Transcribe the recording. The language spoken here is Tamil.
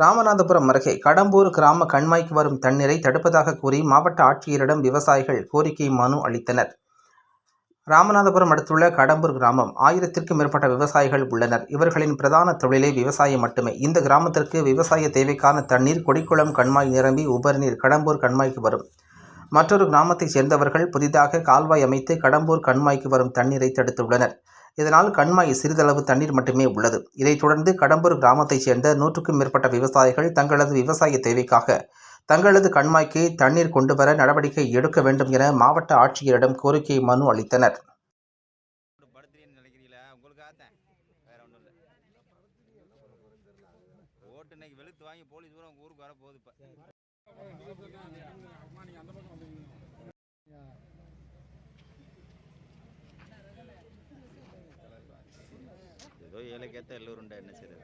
ராமநாதபுரம் அருகே கடம்பூர் கிராம கண்மாய்க்கு வரும் தண்ணீரை தடுப்பதாக கூறி மாவட்ட ஆட்சியரிடம் விவசாயிகள் கோரிக்கை மனு அளித்தனர். ராமநாதபுரம் அடுத்துள்ள கடம்பூர் கிராமம் ஆயிரத்திற்கும் மேற்பட்ட விவசாயிகள் உள்ளனர். இவர்களின் பிரதான தொழிலே விவசாயம் மட்டுமே. இந்த கிராமத்திற்கு விவசாய தேவைக்கான தண்ணீர் கொடிக்குளம் கண்மாய் நிரம்பி உபரிநீர் கடம்பூர் கண்மாய்க்கு வரும். மற்றொரு கிராமத்தைச் சேர்ந்தவர்கள் புதிதாக கால்வாய் அமைத்து கடம்பூர் கண்மாய்க்கு வரும் தண்ணீரை தடுத்துள்ளனர். இதனால் கண்மாய் சிறிதளவு தண்ணீர் மட்டுமே உள்ளது. இதைத் தொடர்ந்து கடம்பூர் கிராமத்தைச் சேர்ந்த நூற்றுக்கும் மேற்பட்ட விவசாயிகள் தங்களது விவசாய தேவைக்காக தங்களது கண்மாய்க்கு தண்ணீர் கொண்டு வர நடவடிக்கை எடுக்க வேண்டும் என மாவட்ட ஆட்சியரிடம் கோரிக்கை மனு அளித்தனர். ஓட்டு இன்னைக்கு வெளுத்து வாங்கி போலீஸ் ஊருக்கு வர போகுது இப்போ. ஏழைக்கேற்ற எல்லோருண்டா என்ன செய்யுது